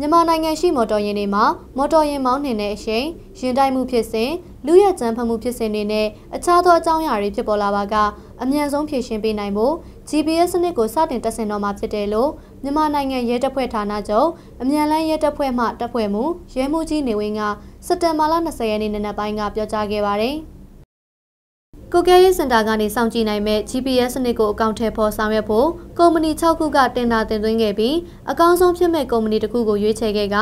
မြန်မာနိုင်ငံရှိမော်တော်ယာဉ်တွေမှာမော်တော်ယာဉ်မောင်းနှင်တဲ့အချိန်ရင်တိုက်မှုဖြစ်စဉ်လူရဲကြမ်းဖက်မှုဖြစ်စဉ်တွေနဲ့အခြားသောအကြောင်းအရာတွေဖြစ်ပေါ်လာပါကအမြန်ဆုံးဖြေရှင်းပေးနိုင်ဖို့ GPS စနစ်ကိုစတင်တက်ဆင်တော့မှာဖြစ်တယ်လို့မြန်မာနိုင်ငံရဲတပ်ဖွဲ့ဌာနချုပ်အမြန်လန်းရဲတပ်ဖွဲ့မှတပ်ဖွဲ့မှုရဲမှုကြီးနေဝင်းကစက်တင်ဘာလ20ရက်နေ့နံနက်ပိုင်းကပြောကြားခဲ့ပါတယ်။ ကိုကဲရေးစင်တာကနေစောင့်ကြည့်နိုင်မဲ့ GPS စနစ်ကိုအကောင့်ထဲပေါ်ဆောင်ရွက်ဖို့ကုမ္ပဏီ6ခုကတင်ဒါတင်သွင်းခဲ့ပြီးအကောင်းဆုံးဖြစ်မဲ့ကုမ္ပဏီတစ်ခုကိုရွေးချယ်ခဲ့က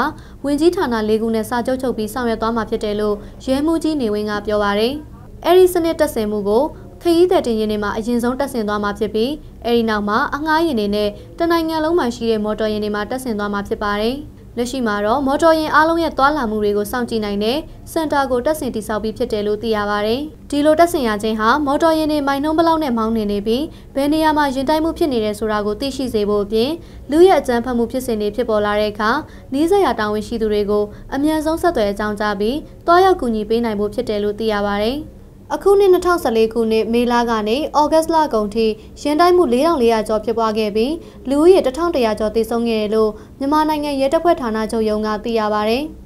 ဝင်ကြီးဌာန၄ခုနဲ့စာချုပ်ချုပ်ပြီးဆောင်ရွက်သွားမှာဖြစ်တယ်လို့ရဲမှုကြီးနေဝင်းကပြောပါရယ်။အဲဒီစနစ်တက်ဆင်မှုကိုခရီးသည်တင်ရင်တွေမှာအရင်ဆုံးတက်ဆင်သွားမှာဖြစ်ပြီးအဲဒီနောက်မှာအငှားရင်တွေနဲ့တနိုင်ငံလုံးမှာရှိတဲ့မော်တော်ယာဉ်တွေမှာတက်ဆင်သွားမှာဖြစ်ပါတယ်။ လက်ရှိမှာတော့မော်တော်ယာဉ်အားလုံးရဲ့သွာလာမှုတွေကိုစောင့်ကြည့်နိုင်တဲ့စင်တာကိုတက်ဆင်တည်ဆောက်ပြီးဖြစ်တယ်လို့သိရပါဗျ။ဒီလိုတက်ဆင်ရခြင်းဟာမော်တော်ယာဉ်တွေမိုင်နှုန်းဘလောက်နဲ့မောင်းနေနေပြီးဘယ်နေရာမှာရင်တိုက်မှုဖြစ်နေတယ်ဆိုတာကိုသိရှိစေဖို့အပြင်လူရဲ့အကြမ်းဖက်မှုဖြစ်စဉ်တွေဖြစ်ပေါ်လာတဲ့အခါနီးစပ်ရာတာဝန်ရှိသူတွေကိုအမြန်ဆုံးဆက်သွယ်အကြောင်းကြားပြီးတွားရောက်ကူညီပေးနိုင်ဖို့ဖြစ်တယ်လို့သိရပါဗျ။ အခုနှစ်2014ခုနှစ်မေလကနေဩဂတ်လကုန်ထိရင်တိုင်းမှု4400ကျော်ဖြစ်ပွားခဲ့ပြီးလူဦးရေ1100ကျော်သေဆုံးခဲ့တယ်လို့မြန်မာနိုင်ငံရဲတပ်ဖွဲ့ဌာနချုပ်ရုံးကသိရပါဗျ။